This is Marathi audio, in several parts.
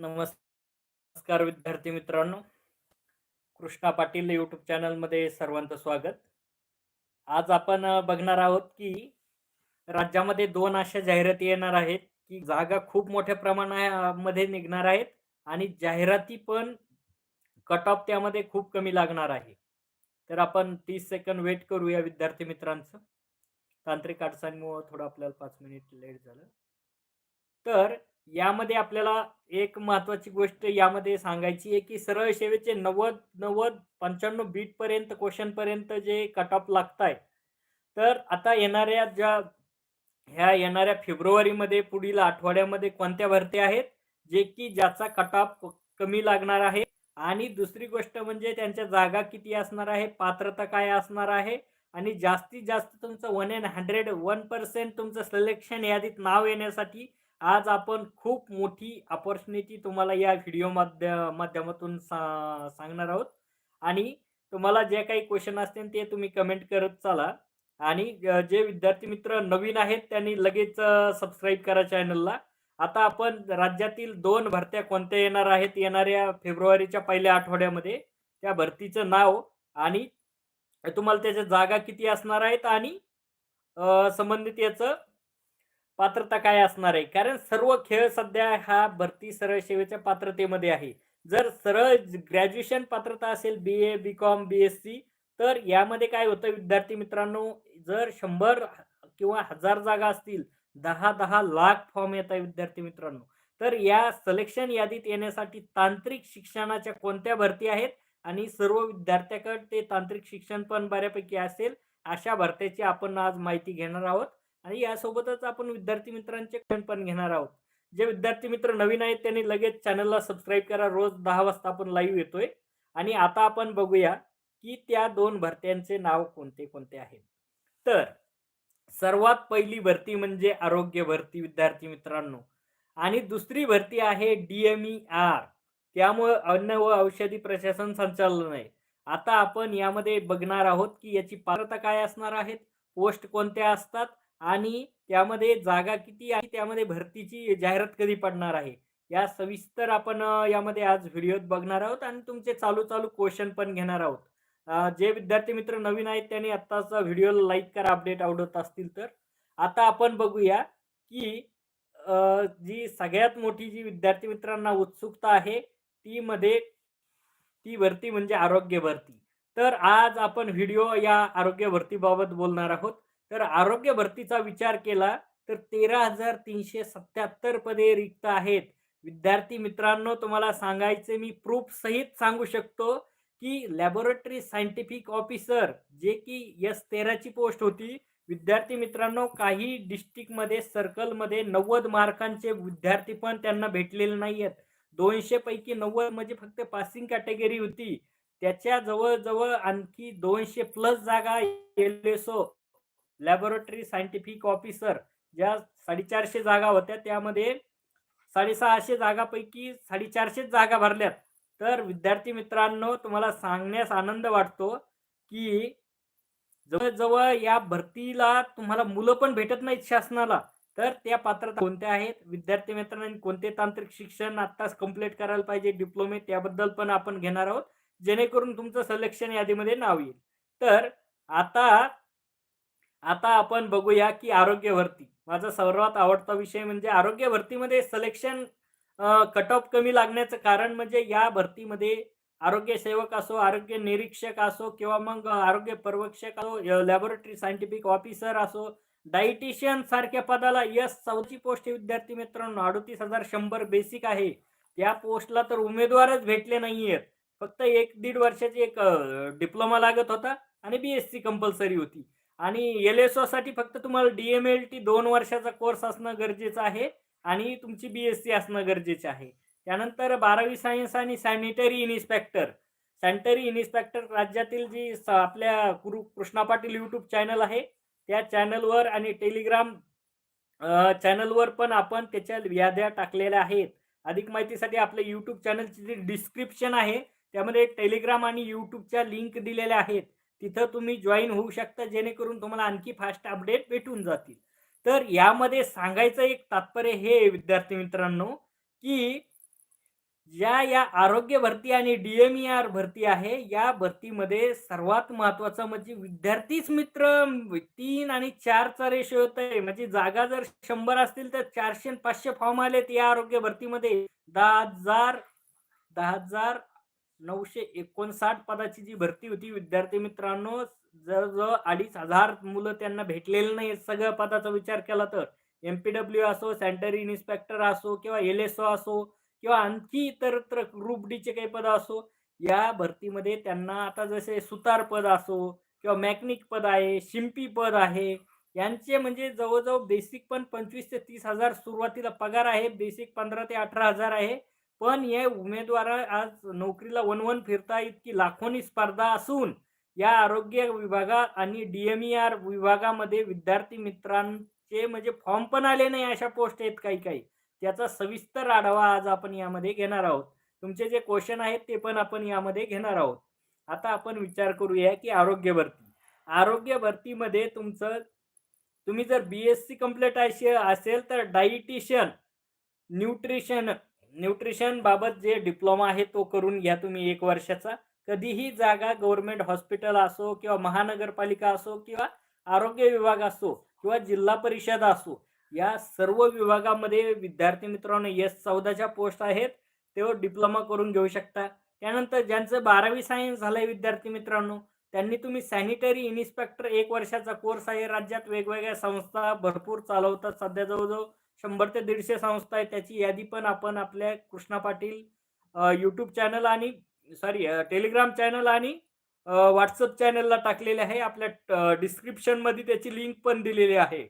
नमस्कार विद्यार्थी मित्रांनो. कृष्णा पाटील यूट्यूब चॅनलमध्ये सर्वांचं स्वागत. आज आपण बघणार आहोत की राज्यामध्ये दोन अशा जाहिराती येणार आहेत की जागा खूप मोठ्या प्रमाणामध्ये निघणार आहेत आणि जाहिराती पण कट ऑफ त्यामध्ये खूप कमी लागणार आहे. तर आपण तीस सेकंद वेट करूया विद्यार्थी मित्रांचं. तांत्रिक अडचणीमुळं थोडं आपल्याला पाच मिनिट लेट झालं. तर यामध्ये आपल्याला एक महत्वाची गोष्ट यामध्ये सांगायची आहे की सरळ सेवेचे नव्वद नव्वद पंच्याण्णव बीट पर्यंत क्वेश्चन पर्यंत जे कट ऑफ लागताय. तर आता येणाऱ्या ज्या ह्या येणाऱ्या फेब्रुवारीमध्ये पुढील आठवड्यामध्ये कोणत्या भरत्या आहेत? जे की ज्याचा कट ऑफ कमी लागणार आहे. आणि दुसरी गोष्ट म्हणजे त्यांच्या जागा किती असणार आहे? पात्रता काय असणार आहे? आणि जास्तीत जास्त तुमचं one and hundred one percent तुमचं सिलेक्शन यादीत नाव येण्यासाठी आज आपण खूप मोठी अपॉर्च्युनिटी तुम्हाला या व्हिडिओ माध्य माध्यमातून सा सांगणार आहोत. आणि तुम्हाला जे काही क्वेश्चन असतील ते तुम्ही कमेंट करत चाला. आणि जे विद्यार्थी मित्र नवीन आहेत त्यांनी लगेच सबस्क्राईब करा चॅनलला आता आपण राज्यातील दोन भरत्या कोणत्या येणार आहेत? येणाऱ्या फेब्रुवारीच्या पहिल्या आठवड्यामध्ये त्या भरतीचं नाव आणि तुम्हाला त्याच्या जागा किती असणार आहेत? आणि संबंधित याचं पात्रता काय असणार आहे? कारण सर्व खेळ सध्या हा भरती सरळ सेवेच्या पात्रतेमध्ये आहे. जर सरळ ग्रॅज्युएशन पात्रता असेल B A B com B S C तर यामध्ये काय होतं विद्यार्थी मित्रांनो जर शंभर किंवा हजार जागा असतील दहा दहा लाख फॉर्म येत आहे विद्यार्थी मित्रांनो. तर या सलेक्शन यादीत येण्यासाठी तांत्रिक शिक्षणाच्या कोणत्या भरती आहेत? आणि सर्व विद्यार्थ्याकडे ते तांत्रिक शिक्षण पण बऱ्यापैकी असेल अशा भरत्याची आपण आज माहिती घेणार आहोत. आणि यासोबतच आपण विद्यार्थी मित्रांचे क्षण पण घेणार आहोत. जे विद्यार्थी मित्र नवीन आहेत त्यांनी लगेच चॅनलला सबस्क्राईब करा. रोज दहा वाजता आपण लाईव्ह येतोय. आणि आता आपण बघूया की त्या दोन भरत्यांचे नाव कोणते कोणते आहेत. तर सर्वात पहिली भरती म्हणजे आरोग्य भरती विद्यार्थी मित्रांनो. आणि दुसरी भरती आहे डीएमई आर त्यामुळे अन्न व औषधी प्रशासन संचालन आहे. आता आपण यामध्ये बघणार आहोत की याची पात्रता काय असणार आहेत पोस्ट कोणत्या असतात आणि त्यामध्ये जागा किती आहे त्यामध्ये भरतीची जाहिरात कधी पडणार आहे? या सविस्तर आपण यामध्ये आज व्हिडिओत बघणार आहोत आणि तुमचे चालू चालू क्वेश्चन पण घेणार आहोत. जे विद्यार्थी मित्र नवीन आहेत त्यांनी आत्ताचा व्हिडिओ लाईक करा अपडेट आवडत असतील तर. आता आपण बघूया की जी सगळ्यात मोठी जी विद्यार्थी मित्रांना उत्सुकता आहे ती मध्ये ती भरती म्हणजे आरोग्य भरती. तर आज आपण व्हिडिओ या आरोग्य भरतीबाबत बोलणार आहोत. तर आरोग्य भरतीचा विचार केला तर तेरा हजार तीनशे सत्याहत्तर पदे रिक्त आहेत. विद्यार्थी मित्रांनो तुम्हाला सांगायचे मी प्रूफ सहित सांगू शकतो की लॅबोरेटरी सायंटिफिक ऑफिसर जे की एस तेराची पोस्ट होती विद्यार्थी मित्रांनो काही डिस्ट्रिक्टमध्ये सर्कलमध्ये नव्वद मार्कांचे विद्यार्थी पण त्यांना भेटलेले नाही आहेत दोनशे पैकी नव्वद म्हणजे फक्त पासिंग कॅटेगरी होती. त्याच्या जवळजवळ आणखी दोनशे प्लस जागा L S O laboratory scientific officer ज्या साडेचारशे जागा होत्या त्यामध्ये साडेसहाशे जागापैकी साडेचारशेच जागा भरल्यात. तर विद्यार्थी मित्रांनो तुम्हाला सांगण्यास आनंद वाटतो की जवळजवळ या भरतीला तुम्हाला मुलं पण भेटत नाहीत शासनाला. तर त्या पात्रता कोणत्या आहेत? विद्यार्थी मित्रांनी कोणते तांत्रिक शिक्षण आत्ताच कंप्लीट करायला पाहिजे डिप्लोमे त्याबद्दल पण आपण घेणार आहोत जेणेकरून तुमचं सलेक्शन यादीमध्ये नाव येईल. तर आता आता आपण बघूया की आरोग्य भरती. माझा सर्वात आवडता विषय म्हणजे आरोग्य भरतीमध्ये सिलेक्शन कट ऑफ कमी लागण्याचं कारण म्हणजे या भरतीमध्ये आरोग्य सेवक असो आरोग्य निरीक्षक असो किंवा मग आरोग्य पर्यवेक्षक असो लॅबोरेटरी सायंटिफिक ऑफिसर असो डायटिशियन सारख्या पदाला यस चौथी पोस्ट विद्यार्थी मित्रांनो. अडतीस हजार शंभर बेसिक आहे. त्या पोस्टला तर उमेदवारच भेटले नाहीयेत. फक्त एक दीड वर्षाची एक डिप्लोमा लागत होता आणि बी एस सी कंपल्सरी होती. आणि एल एससाठी फक्त तुम्हाला डी एम एल टी दोन वर्षाचा कोर्स असणं गरजेचं आहे आणि तुमची बी एस सी असणं गरजेचे आहे. त्यानंतर बारावी सायन्स आणि सॅनिटरी इन्स्पेक्टर सॅनिटरी इन्स्पेक्टर राज्यातील जी स- आपल्या गुरु कृष्णा पाटील यूट्यूब चॅनल आहे त्या चॅनलवर आणि टेलिग्राम चॅनलवर पण आपण त्याच्या याद्या टाकलेल्या आहेत. अधिक माहितीसाठी आपल्या यूट्यूब चॅनलची जी डिस्क्रिप्शन आहे त्यामध्ये टेलिग्राम आणि यूट्यूबच्या लिंक दिलेल्या आहेत. तिथं तुम्ही जॉईन होऊ शकता जेणेकरून तुम्हाला आणखी फास्ट अपडेट भेटून जातील. तर यामध्ये सांगायचं एक तात्पर्य हे विद्यार्थी मित्रांनो की ज्या या आरोग्य भरती आणि डीएमईआर भरती आहे या भरतीमध्ये सर्वात महत्वाचं म्हणजे विद्यार्थीच मित्र तीन आणि चारचा रेशो होत आहे म्हणजे जागा जर शंभर असतील तर चारशे पाचशे फॉर्म आलेत या आरोग्य भरतीमध्ये. दहा हजार दहा हजार नऊशे एकोणसाठ पदाची जी भरती होती विद्यार्थी मित्रांनो जवळजवळ अडीच हजार मुलं त्यांना भेटलेली नाही. सगळ्या पदाचा विचार केला तर एम पी डब्ल्यू असो सॅनिटरी इन्स्पेक्टर असो किंवा एल एस ओ असो किंवा आणखी इतरत्र ग्रुप डीचे काही पद असो या भरतीमध्ये त्यांना आता जसे सुतार पद असो किंवा मॅकनिक पद आहे शिंपी पद आहे यांचे म्हणजे जवळजवळ बेसिक पण पंचवीस ते तीस हजार सुरुवातीला पगार आहे. बेसिक पंधरा ते अठरा हजार आहे. पण हे उमेदवार आज नोकरीला वन वन फिरता इतकी लाखोनी स्पर्धा असून या आरोग्य विभागा आणि डी एम ई आर विभागामध्ये विद्यार्थी मित्रांचे म्हणजे फॉर्म पण आले नाही अशा पोस्ट आहेत काही काही. त्याचा सविस्तर आढावा आज आपण यामध्ये घेणार आहोत. तुमचे जे क्वेश्चन आहेत ते पण आपण यामध्ये घेणार आहोत. आता आपण विचार करूया की आरोग्य भरती. आरोग्य भरतीमध्ये तुमचं तुम्ही जर बी एस सी कंप्लीट असेल तर डायटिशियन न्यूट्रिशन न्यूट्रिशन बाबत जे डिप्लोमा आहे तो करून घ्या तुम्ही एक वर्षाचा. कधीही जागा गव्हर्नमेंट हॉस्पिटल असो किंवा महानगरपालिका असो किंवा आरोग्य विभाग असो किंवा जिल्हा परिषद असो या सर्व विभागामध्ये विद्यार्थी मित्रांनो एस चौदाच्या पोस्ट आहेत. ते डिप्लोमा करून घेऊ शकता. त्यानंतर ज्यांचं बारावी सायन्स झालंय विद्यार्थी मित्रांनो त्यांनी तुम्ही सॅनिटरी इन्स्पेक्टर एक वर्षाचा कोर्स आहे. राज्यात वेगवेगळ्या संस्था भरपूर चालवतात सध्या जवळजवळ. शंभर ते दीडशे संस्था आहे त्याची यादी पण आपण आपल्या कृष्णा पाटील यूट्यूब चॅनल आणि सॉरी टेलिग्राम चॅनल आणि व्हॉट्सअप चॅनलला टाकलेले आहे. आपल्या डिस्क्रिप्शनमध्ये त्याची लिंक पण दिलेली आहे.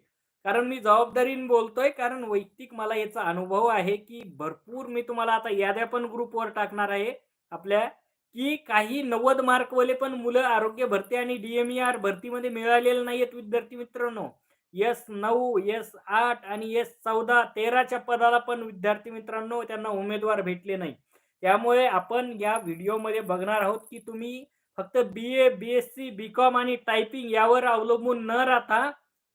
कारण मी जबाबदारीने बोलतोय. कारण वैयक्तिक मला याचा अनुभव आहे की भरपूर मी तुम्हाला आता याद्या पण ग्रुपवर टाकणार आहे. आपल्या की काही नव्वद मार्कवाले पण मुलं आरोग्य भरती आणि डीएमईआर भरतीमध्ये मिळालेले नाही आहेत विद्यार्थी मित्रांनो. एस नऊ एस आठ आणि एस चौदा तेराच्या पदाला पण विद्यार्थी मित्रांनो त्यांना उमेदवार भेटले नाही. त्यामुळे आपण या व्हिडिओमध्ये बघणार आहोत की तुम्ही फक्त B A B S C B com आणि टायपिंग यावर अवलंबून न राहता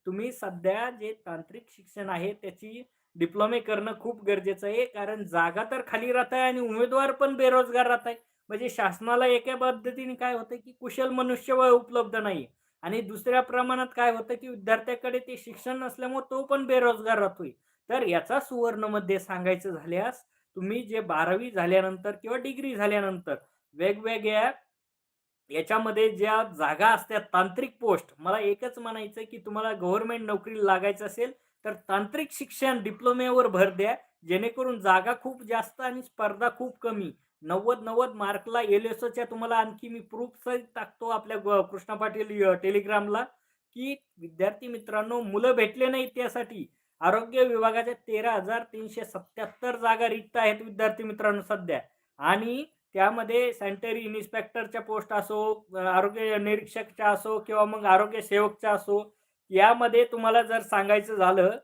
तुम्ही सध्या जे तांत्रिक शिक्षण आहे त्याची डिप्लोमे करणं खूप गरजेचं आहे. कारण जागा तर खाली राहत आहे आणि उमेदवार पण बेरोजगार राहत आहे. म्हणजे शासनाला एका पद्धतीने काय होतं की कुशल मनुष्यबळ उपलब्ध नाही. आणि दुसऱ्या प्रमाणात काय होतं की विद्यार्थ्याकडे ते शिक्षण नसल्यामुळे तो पण बेरोजगार राहतोय. तर याचा सुवर्णमध्ये सांगायचं झाल्यास तुम्ही जे बारावी झाल्यानंतर किंवा डिग्री झाल्यानंतर वेगवेगळ्या याच्यामध्ये ज्या जागा असतात तांत्रिक पोस्ट मला एकच म्हणायचं की तुम्हाला गव्हर्नमेंट नोकरी लागायचं असेल तर तांत्रिक शिक्षण डिप्लोमेवर भर द्या जेणेकरून जागा खूप जास्त आणि स्पर्धा खूप कमी. नव्वद नव्वद मार्कला एल एस ओच्या तुम्हाला आणखी मी प्रूफ सहित टाकतो आपल्या कृष्णा पाटील टेलिग्रामला की विद्यार्थी मित्रांनो मुलं भेटले नाही त्यासाठी. आरोग्य विभागाच्या तेरा हजार तीनशे सत्याहत्तर जागा रिक्त आहेत विद्यार्थी मित्रांनो सध्या. आणि त्यामध्ये सॅनिटरी इन्स्पेक्टरच्या पोस्ट असो आरोग्य निरीक्षकच्या असो किंवा मग आरोग्य सेवकच्या असो यामध्ये तुम्हाला जर सांगायचं झालं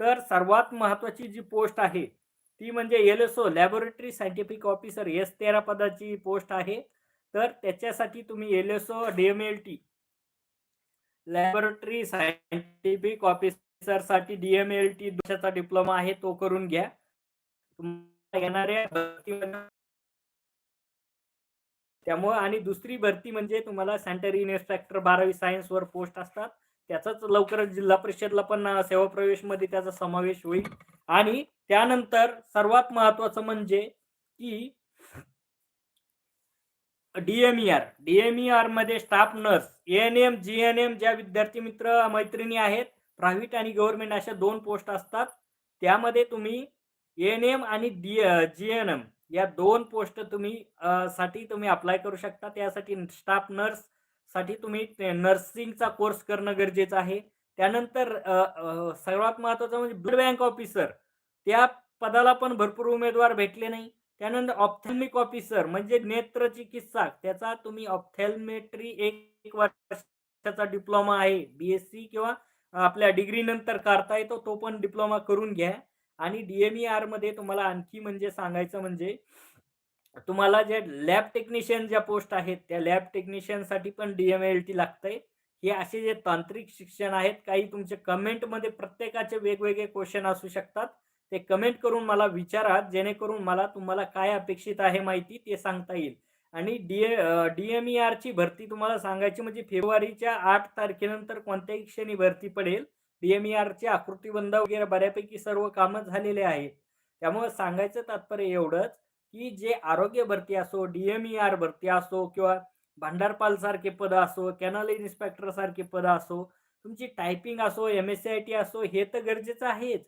तर सर्वात महत्त्वाची जी पोस्ट आहे ती म्हणजे L S O laboratory scientific officer S तेरा पदाची पोस्ट आहे. तर त्याच्यासाठी तुम्ही L S O DML T laboratory scientific ऑफिसरसाठी DML T दुसऱ्याचा डिप्लोमा आहे तो करून घ्या. येणाऱ्या त्यामुळे आणि दुसरी भरती म्हणजे तुम्हाला सॅनिटरी इन्स्पेक्टर बारावी सायन्सवर पोस्ट असतात. त्याचाच लवकरच जिल्हा परिषदला पण सेवा प्रवेशमध्ये त्याचा समावेश होईल. आणि त्यानंतर सर्वात महत्वाचं म्हणजे की DMER डीएमईआरमध्ये staff nurse N M G N M ज्या विद्यार्थी मित्र मैत्रिणी आहेत प्रायव्हेट आणि गव्हर्नमेंट अशा दोन पोस्ट असतात. त्यामध्ये तुम्ही एन एम आणि डी जी या दोन पोस्ट तुम्ही साठी तुम्ही अप्लाय करू शकता. त्यासाठी स्टाफ नर्स साठी तुम्ही नर्सिंगचा कोर्स करणं गरजेचं आहे. त्यानंतर सर्वात महत्वाचं म्हणजे ब्लड बँक ऑफिसर त्या पदाला पण भरपूर उमेदवार भेटले नाही. त्यानंतर ऑप्थेमिक ऑफिसर म्हणजे नेत्र चिकित्सा त्याचा तुम्ही ऑप्थॅल्मेट्री एक वर्षाचा डिप्लोमा आहे. बी एस सी किंवा आपल्या डिग्री नंतर करता येतो तो पण डिप्लोमा करून घ्या. आणि डी एम ई तुम्हाला आणखी म्हणजे सांगायचं म्हणजे तुम्हाला जे लॅब टेक्निशियन ज्या पोस्ट आहेत त्या लॅब टेक्निशियनसाठी पण डीएमएलटी टी लागतंय. हे असे जे तांत्रिक शिक्षण आहेत काही तुमचे कमेंटमध्ये प्रत्येकाचे वेगवेगळे क्वेश्चन असू शकतात. ते कमेंट करून मला विचारा जेणेकरून मला तुम्हाला काय अपेक्षित आहे माहिती ते सांगता येईल. आणि डीए डीएमई आरची भरती तुम्हाला सांगायची म्हणजे फेब्रुवारीच्या आठ तारखेनंतर कोणत्याही क्षणी भरती पडेल. डीएमई आरची आकृतीबंध वगैरे बऱ्यापैकी सर्व कामं झालेले आहेत. त्यामुळे सांगायचं तात्पर्य एवढंच. की जे आरोग्य भरती असो डी एम ई आर भरती असो किंवा भांडारपाल सारखे पद असो कॅनल इन्स्पेक्टर सारखे पद असो तुमची टायपिंग असो M S C I T असो हे तर गरजेचं आहेच.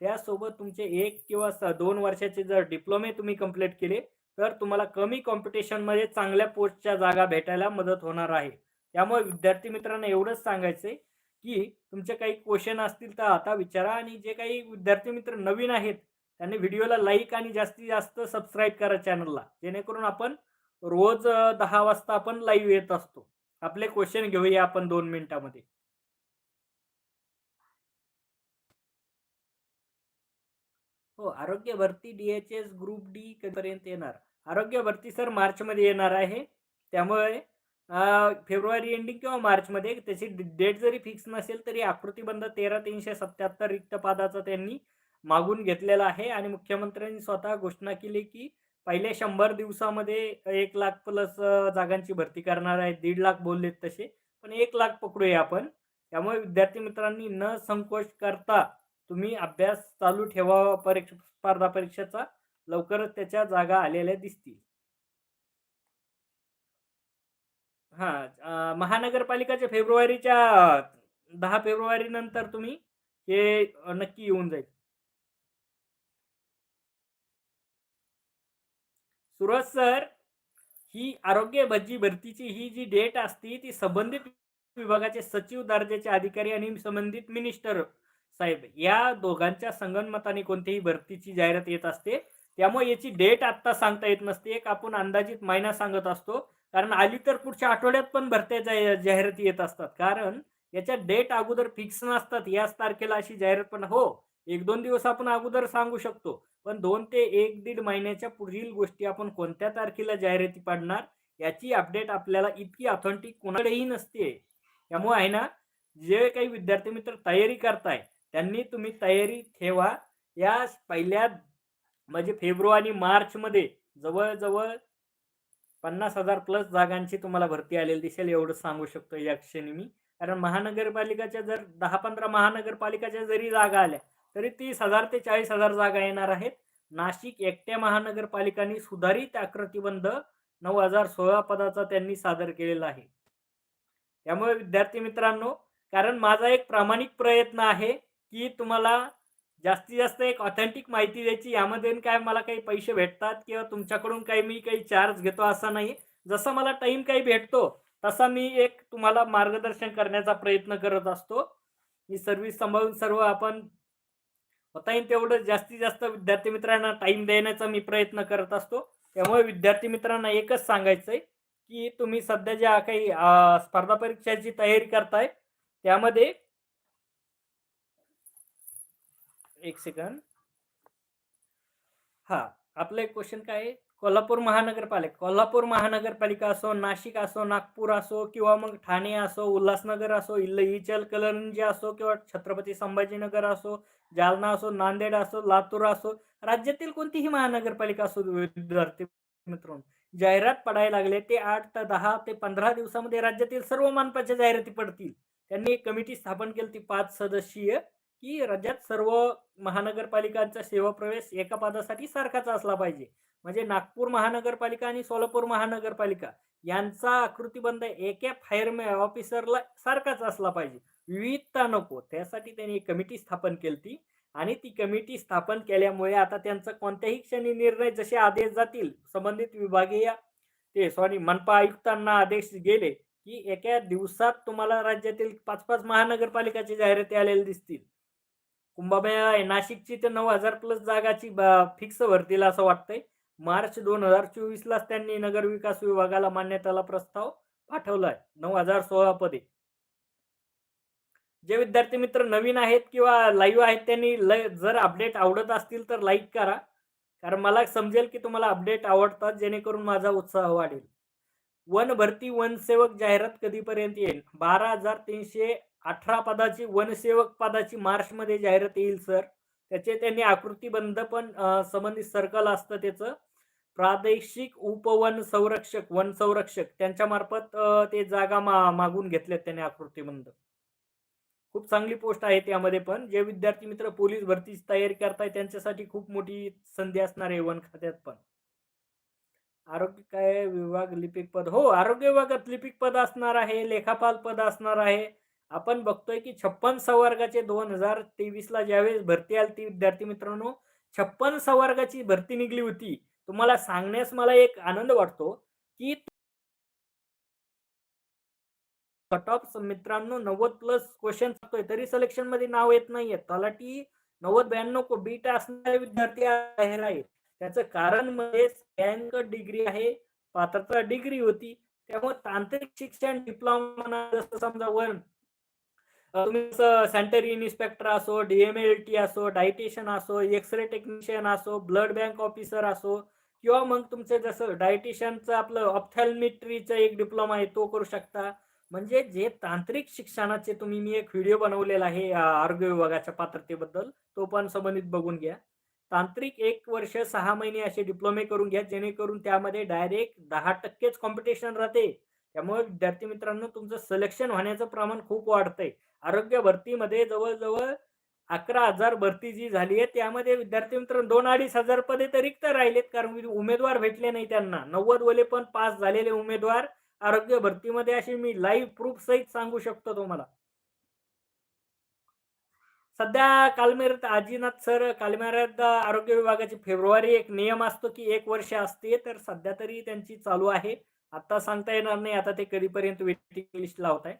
त्यासोबत तुमचे एक किंवा स दोन वर्षाचे जर डिप्लोमे तुम्ही कंप्लीट केले तर तुम्हाला कमी कॉम्पिटिशनमध्ये चांगल्या पोस्टच्या जागा भेटायला मदत होणार आहे. त्यामुळे विद्यार्थी मित्रांना एवढंच सांगायचं आहे की तुमचे काही क्वेश्चन असतील तर आता विचारा आणि जे काही विद्यार्थी मित्र नवीन आहेत त्यांनी व्हिडिओला लाईक आणि जास्तीत जास्त सबस्क्राईब करा चॅनलला. जेणेकरून आपण रोज दहा वाजता आपण लाईव्ह येत असतो. आपले क्वेश्चन घेऊया आपण दोन मिनिटामध्ये. हो आरोग्य भरती D H S group D कधीपर्यंत येणार? आरोग्य भरती सर मार्चमध्ये येणार आहे. त्यामुळे फेब्रुवारी एंडिंग किंवा मार्चमध्ये त्याची डेट जरी फिक्स नसेल तरी आकृतीबंध तेरा तीनशे सत्याहत्तर रिक्त पादाचा त्यांनी मागून घेतलेला आहे आणि मुख्यमंत्र्यांनी स्वतः घोषणा केली की पहिल्या शंभर दिवसामध्ये एक लाख प्लस जागांची भरती करणार आहेत. दीड लाख बोललेत तसे पण एक लाख पकडूया आपण. त्यामुळे विद्यार्थी मित्रांनी न संकोच करता तुम्ही अभ्यास चालू ठेवावा परीक्षा स्पर्धा परीक्षेचा लवकरच त्याच्या जागा आलेल्या दिसतील. हा महानगरपालिकाच्या फेब्रुवारीच्या दहा फेब्रुवारी नंतर तुम्ही हे नक्की येऊन जाईल. सुरज सर ही आरोग्य भजी भरतीची ही जी डेट असते ती संबंधित विभागाचे सचिव दर्जाचे अधिकारी आणि संबंधित मिनिस्टर साहेब या दोघांच्या संगणमताने कोणतीही भरतीची जाहिरात येत असते. त्यामुळे याची डेट आत्ता सांगता येत नसते. एक आपण अंदाजित महिना सांगत असतो. कारण आली तर पुढच्या आठवड्यात पण भरत्या जाहिराती येत असतात. कारण याच्या डेट अगोदर फिक्स नसतात. याच तारखेला अशी जाहिरात पण हो एक दोन दिवस आपण अगोदर सांगू शकतो. पण दोन ते एक दीड महिन्याच्या पुढील गोष्टी आपण कोणत्या तारखेला जाहिराती पाडणार याची अपडेट आपल्याला इतकी ऑथेंटिक कोणाकडेही नसते. त्यामुळे आहे ना जे काही विद्यार्थी मित्र तयारी करताय त्यांनी तुम्ही तयारी ठेवा. या पहिल्या म्हणजे फेब्रुवारी मार्चमध्ये जवळजवळ पन्नास हजार प्लस जागांची तुम्हाला भरती आलेली दिसेल एवढं सांगू शकतो या क्षणी मी. कारण महानगरपालिकाच्या जर दहा पंधरा महानगरपालिकाच्या जरी जागा आल्या तरी तीस हजार ते चाळीस हजार जागा येणार आहेत. नाशिक एकट्या महानगरपालिकांनी सुधारित आकृतीबंध नऊ हजार सोळा पदाचा त्यांनी सादर केलेला आहे. त्यामुळे विद्यार्थी मित्रांनो कारण माझा एक प्रामाणिक प्रयत्न आहे की तुम्हाला जास्तीत जास्त एक ऑथेंटिक माहिती द्यायची. यामध्ये काय मला काही पैसे भेटतात किंवा तुमच्याकडून काही मी काही चार्ज घेतो असा नाही. जसा मला टाईम काही भेटतो तसा मी एक तुम्हाला मार्गदर्शन करण्याचा प्रयत्न करत असतो. ही सर्व्हिस सांभाळून सर्व आपण होता येईल तेवढं जास्तीत जास्त विद्यार्थी मित्रांना टाईम देण्याचा मी प्रयत्न करत असतो. त्यामुळे विद्यार्थी मित्रांना एकच सांगायचं आहे की तुम्ही सध्या ज्या काही स्पर्धा परीक्षाची तयारी करताय त्यामध्ये एक सेकंड हा आपलं एक क्वेश्चन काय आहे? कोल्हापूर महानगरपालिका कोल्हापूर महानगरपालिका असो नाशिक असो नागपूर असो किंवा मग ठाणे असो उल्हासनगर असो इल्ल इचलकरंजी असो किंवा छत्रपती संभाजीनगर असो जालना असो नांदेड असो लातूर असो राज्यातील कोणतीही महानगरपालिका असो विद्यार्थी मित्रांनो जाहिरात पडायला लागले ते आठ ते दहा ते पंधरा दिवसामध्ये राज्यातील सर्व मानपाच्या जाहिराती पडतील. त्यांनी एक कमिटी स्थापन केली ती पाच सदस्यीय की राज्यात सर्व महानगरपालिकांचा सेवा प्रवेश एका पदासाठी सारखाच असला पाहिजे. म्हणजे नागपूर महानगरपालिका आणि सोलापूर महानगरपालिका यांचा आकृतीबंध एका फायर ऑफिसरला सारखाच असला पाहिजे. विविधता नको. त्यासाठी त्यांनी एक कमिटी स्थापन केली ती आणि ती कमिटी स्थापन केल्यामुळे आता त्यांचा कोणत्याही क्षणी निर्णय जसे आदेश जातील संबंधित विभागीय ते सॉरी मनपा आयुक्तांना आदेश गेले की एका दिवसात तुम्हाला राज्यातील पाच पाच महानगरपालिकाची जाहिराती आलेल्या दिसतील. कुंभमेळा नाशिकची तर नऊ हजार प्लस जागाची फिक्स भरतील असं वाटतंय. मार्च दोन हजार चोवीसलाच त्यांनी नगरविकास विभागाला मान्यताला प्रस्ताव पाठवला आहे नऊ हजार सोळा पदे. जे विद्यार्थी मित्र नवीन आहेत किंवा लाईव्ह आहेत त्यांनी ल जर अपडेट आवडत असतील तर लाईक करा. कारण मला समजेल की तुम्हाला अपडेट आवडतात जेणेकरून माझा उत्साह वाढेल. वन भरती वनसेवक जाहिरात कधीपर्यंत येईल? बारा हजार तीनशे अठरा पदाची वनसेवक पदाची मार्चमध्ये जाहिरात येईल सर त्याचे त्यांनी आकृतीबंध पण संबंधित सर्कल असतं त्याचं. प्रादेशिक उपवन संरक्षक वन संरक्षक. त्यांच्यामार्फत ते जागा मा मागून घेतल्यात त्यांनी आकृतीबंध खूप चांगली पोस्ट आहे त्यामध्ये पण. जे विद्यार्थी मित्र पोलीस भरतीची तयारी करताय त्यांच्यासाठी खूप मोठी संधी असणार आहे वन खात्यात पण. आरोग्य काय विभाग लिपिक पद? हो आरोग्य विभागात लिपिक पद असणार आहे लेखापाल पद असणार आहे. आपण बघतोय की छप्पन संवर्गाचे दोन हजार तेवीस ला ज्यावेळेस भरती आली ती विद्यार्थी मित्रांनो छप्पन संवर्गाची भरती निघली होती. तुम्हाला सांगण्यास मला एक आनंद वाटतो की कट ऑफ मित्रांनो नव्वद प्लस क्वेश्चन तरी सिलेक्शनमध्ये नाव येत नाहीये. तलाठी नव्वद ब्याण्णव बीटा असणारे विद्यार्थी बाहेर आहे त्याचं कारण म्हणजे बँक डिग्री आहे. पात्रता डिग्री होती. त्यामुळे तांत्रिक शिक्षण डिप्लोमा जसं समजा वन तुम्ही सॅनिटरी इन्स्पेक्टर असो डीएमएलटी असो डायटिशियन असो एक्सरे टेक्निशियन असो ब्लड बँक ऑफिसर असो किंवा मग तुमचं जसं डायटिशियनचं आपलं ऑप्थॅल्मिट्रीचं एक डिप्लोमा आहे तो करू शकता. म्हणजे जे तांत्रिक शिक्षणाचे तुम्ही मी एक व्हिडिओ बनवलेला आहे आरोग्य विभागाच्या पात्रतेबद्दल तो पण संबंधित बघून घ्या. तांत्रिक एक वर्ष सहा महिने असे डिप्लोमे करून घ्या जेणेकरून त्यामध्ये डायरेक्ट दहा टक्केच कॉम्पिटिशन राहते. त्यामुळे विद्यार्थी मित्रांनो तुमचं सिलेक्शन होण्याचं प्रमाण खूप वाढतंय. आरोग्य भरतीमध्ये जवळजवळ अकरा हजार भरती जी झाली आहे त्यामध्ये विद्यार्थी मित्रांनो दोन अडीच हजार पदे तर रिक्त राहिलेत कारण उमेदवार भेटले नाही त्यांना. नव्वद वले पण पास झालेले उमेदवार आरोग्य भरतीमध्ये अशी मी लाईव्ह प्रूफ सहित सांगू शकतो तुम्हाला. सध्या कालमेरत आजीनाथ सर कालमेरात आरोग्य विभागाची फेब्रुवारी एक नियम असतो की एक वर्ष असते तर सध्या तरी त्यांची चालू आहे. आता सांगता येणार नाही आता ते कधीपर्यंत वेटिंग लिस्ट लावत आहे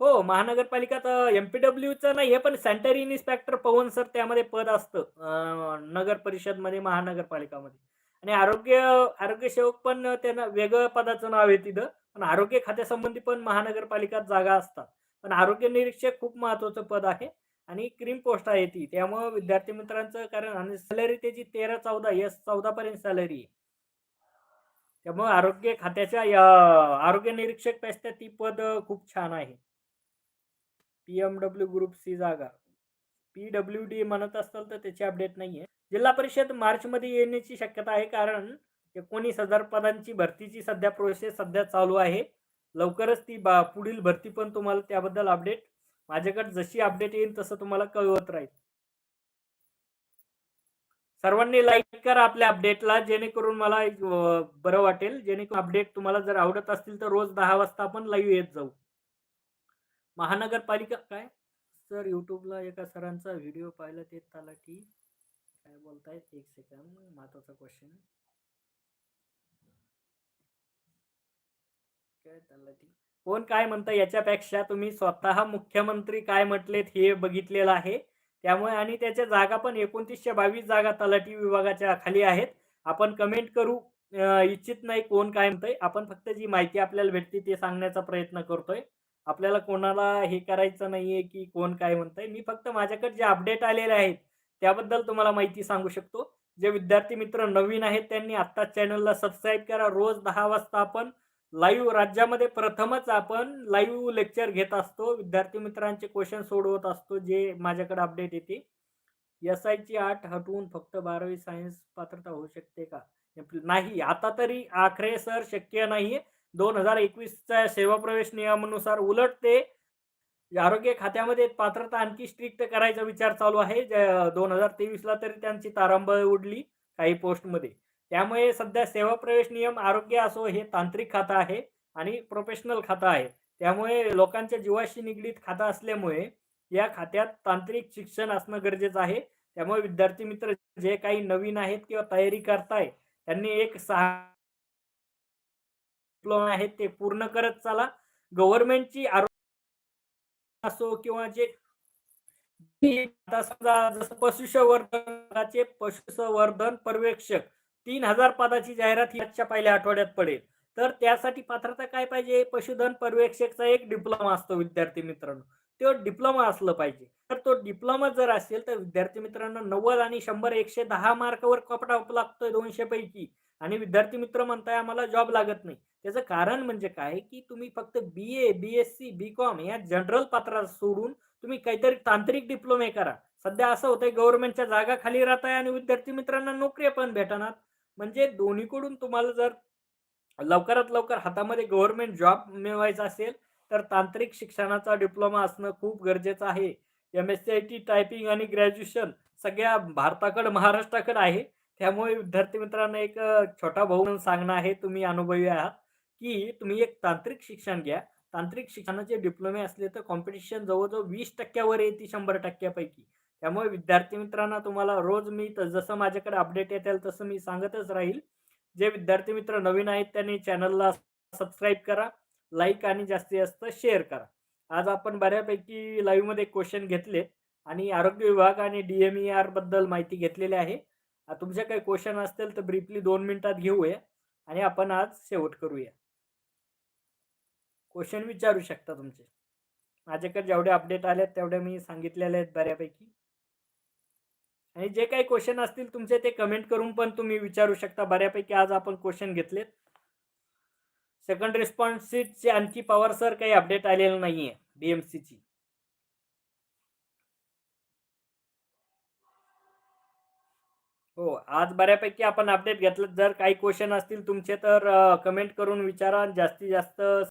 हो महानगरपालिका तर एमपीडब्ल्यूचं नाही हे पण सॅनिटरी इन्स्पेक्टर पवन सर त्यामध्ये पद असतं नगर परिषदमध्ये महानगरपालिकामध्ये. आणि आरोग्य आरोग्य सेवक पण त्यांना वेगळं पदाचं नाव आहे तिथं. पण आरोग्य खात्यासंबंधी पण महानगरपालिकात जागा असतात. पण आरोग्य निरीक्षक खूप महत्वाचं पद आहे. आणि क्रीम पोस्ट आहे ती. त्यामुळे विद्यार्थी मित्रांचं कारण आणि सॅलरी त्याची तेरा चौदा एस चौदा पर्यंत सॅलरी आहे. त्यामुळे आरोग्य खात्याच्या या आरोग्य निरीक्षकपेक्षा ती पद खूप छान आहे. पीएमडब्ल्यू ग्रुप सी जागा. पीडब्ल्यू डी म्हणत असाल तर त्याची अपडेट नाहीये. जिल्हा परिषद मार्चमध्ये येण्याची शक्यता आहे कारण एकोणीस हजार पदांची भरतीची सध्या प्रोसेस सध्या चालू आहे. लवकरच ती बा पुढील भरती पण तुम्हाला त्याबद्दल अपडेट माझ्याकडे जशी अपडेट येईल तसं तुम्हाला कळवत राहील. सर्वांनी लाईक करा आपल्या अपडेटला जेणेकरून मला बरं वाटेल. जेणेकरून अपडेट तुम्हाला जर आवडत असतील तर रोज दहा वाजता आपण लाईव्ह येत जाऊ. महानगरपालिका काय? सर यूट्यूबला एका सरांचा व्हिडिओ पाहिला ते तलाठी काय बोलतायत एक सेकंड महत्त्वाचा क्वेश्चन काय कोण काय म्हणतं याच्यापेक्षा तुम्ही स्वतः मुख्यमंत्री काय म्हटलेत हे बघितलेलं आहे. त्यामुळे आणि त्याच्या जागा पण एकोणतीसशे बावीस जागा तलाठी विभागाच्या खाली आहेत. आपण कमेंट करू इच्छित नाही कोण काय म्हणतंय. आपण फक्त जी माहिती आपल्याला भेटते ते सांगण्याचा प्रयत्न करतोय. आपल्याला कोणाला हे करायचं नाहीये की कोण काय म्हणतंय. मी फक्त माझ्याकडे जे अपडेट आलेले आहेत त्याबद्दल तुम्हाला माहिती सांगू शकतो. जे विद्यार्थी मित्र नवीन आहेत त्यांनी आत्ता चॅनलला सबस्क्राईब करा. रोज दहा वाजता आपण लाईव्ह राज्यामध्ये प्रथमच आपण लाईव्ह लेक्चर घेत असतो. विद्यार्थी मित्रांचे क्वेश्चन सोडवत असतो जे माझ्याकडे अपडेट येते. एस ची आठ हटवून फक्त बारावी सायन्स पात्रता होऊ शकते का? नाही आता तरी आखरे सर शक्य नाहीये. दोन हजार एकवीसच्या सेवा प्रवेश नियमानुसार उलट ते आरोग्य खात्यामध्ये पात्रता आणखी स्ट्रिक्ट करायचा विचार चालू आहे. दोन हजार तेवीसला तरी त्यांची तारांबळ उडली काही पोस्टमध्ये त्यामुळे सध्या सेवा प्रवेश नियम आरोग्य असो हे तांत्रिक खातं आहे आणि प्रोफेशनल खातं आहे. त्यामुळे लोकांच्या जीवाशी निगडीत खातं असल्यामुळे या खात्यात तांत्रिक शिक्षण असणं गरजेचं आहे. त्यामुळे विद्यार्थी मित्र जे काही नवीन आहेत किंवा तयारी करताय त्यांनी एक सहा डिप्लोमा आहेत ते पूर्ण करत चला. गव्हर्नमेंटची आरोग्य असो किंवा जे समजा जसं पशुसंवर्धनाचे पशुसंवर्धन पर्यवेक्षक तीन हजार पदाची जाहिरात याच्या पहिल्या आठवड्यात पडेल. तर त्यासाठी पात्रता काय पाहिजे? पशुधन पर्यवेक्षकचा एक डिप्लोमा असतो विद्यार्थी मित्रांनो. तो डिप्लोमा असलं पाहिजे. तर तो डिप्लोमा जर असेल तर विद्यार्थी मित्रांनो नव्वद आणि शंभर एकशे दहा मार्कावर कपडा लागतोय दोनशे पैकी. आणि विद्यार्थी मित्र म्हणताय आम्हाला जॉब लागत नाही. त्याचं कारण म्हणजे काय? की तुम्ही फक्त B A B S C B com या जनरल पात्रात सोडून तुम्ही काहीतरी तांत्रिक डिप्लोमे करा. सध्या असं होतंय गव्हर्नमेंटच्या जागा खाली राहत आहे आणि विद्यार्थी मित्रांना नोकरी पण भेटणार. म्हणजे दोन्हीकडून तुम्हाला जर लवकरात लवकर हातामध्ये गव्हर्नमेंट जॉब मिळवायचा असेल तर तांत्रिक शिक्षणाचा डिप्लोमा असणं खूप गरजेचं आहे. M S C I T typing आणि ग्रॅज्युएशन सगळ्या भारताकडं महाराष्ट्राकडं आहे. त्यामुळे विद्यार्थी मित्रांनो एक छोटा भाऊ म्हणून सांगणं आहे तुम्ही अनुभवी आहात की तुम्ही एक तांत्रिक शिक्षण घ्या. तांत्रिक शिक्षणाचे डिप्लोमे असले तर कॉम्पिटिशन जवळजवळ वीस टक्क्यावर येते शंभर टक्क्यापैकी. त्यामुळे विद्यार्थी मित्रांना तुम्हाला रोज मी त- जसं माझ्याकडे अपडेट येतील तसं मी सांगतच राहील. जे विद्यार्थी मित्र नवीन आहेत त्यांनी चॅनलला सबस्क्राईब करा लाईक आणि जास्तीत जास्त शेअर करा. आज आपण बऱ्यापैकी लाईव्हमध्ये क्वेश्चन घेतले आणि आरोग्य विभाग आणि डी एम ई आरबद्दल माहिती घेतलेली आहे. तुमचे काही क्वेश्चन असतील तर ब्रीफली दोन मिनिटात घेऊया आणि आपण आज शेवट करूया. क्वेश्चन विचारू शकता तुमचे. माझ्याकडे जेवढे अपडेट आले तेवढे मी सांगितलेले आहेत बऱ्यापैकी. आणि जे काही क्वेश्चन असतील तुमचे ते कमेंट करून पण तुम्ही विचारू शकता. बऱ्यापैकी आज आपण क्वेश्चन घेतलेत. सेकंड रिस्पॉन्स सीटचे आणखी पवार सर काही अपडेट आलेलं नाही आहे बी एम सीची हो आज बऱ्यापैकी आपण अपडेट घेतलं जर काही क्वेश्चन असतील तुमचे तर कमेंट करून विचारा. जास्तीत जास्त